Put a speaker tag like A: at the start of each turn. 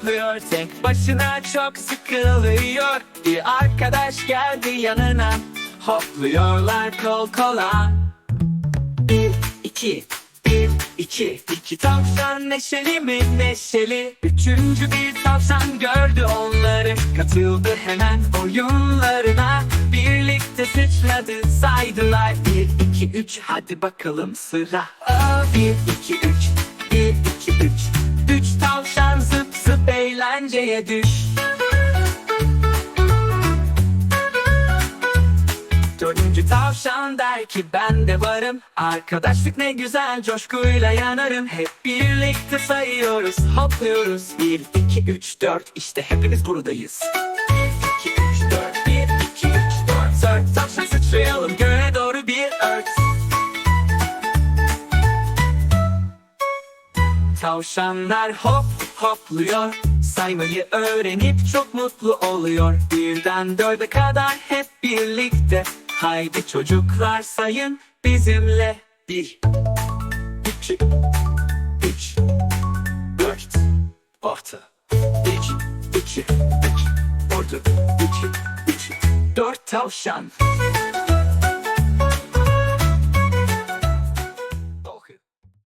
A: hopluyor tek. Başına çok sıkılıyor. Bir arkadaş geldi yanına. Hopluyorlar kol kola. Bir, iki, bir, iki. İki tavşan neşeli mi? Neşeli. Üçüncü bir tavşan gördü onları. Katıldı hemen oyunlarına. Birlikte sıçradı saydılar. Bir, iki, üç hadi bakalım sıra. Bir, iki, eğlenceye düş. Dördüncü tavşan der ki ben de varım. Arkadaşlık ne güzel coşkuyla yanarım. Hep birlikte sayıyoruz hopluyoruz. Bir, iki, üç, dört işte hepimiz buradayız. Bir, iki, üç, dört Bir, iki, üç, dört. Dört tavşan sıçrayalım göğe doğru bir ört. Tavşanlar hop hopluyor Saymayı öğrenip çok mutlu oluyor. Birden dörde kadar hep birlikte. Haydi çocuklar sayın bizimle. Bir, iki, üç, dört Orta İki, iki, üç Orta İki, üç, dört tavşan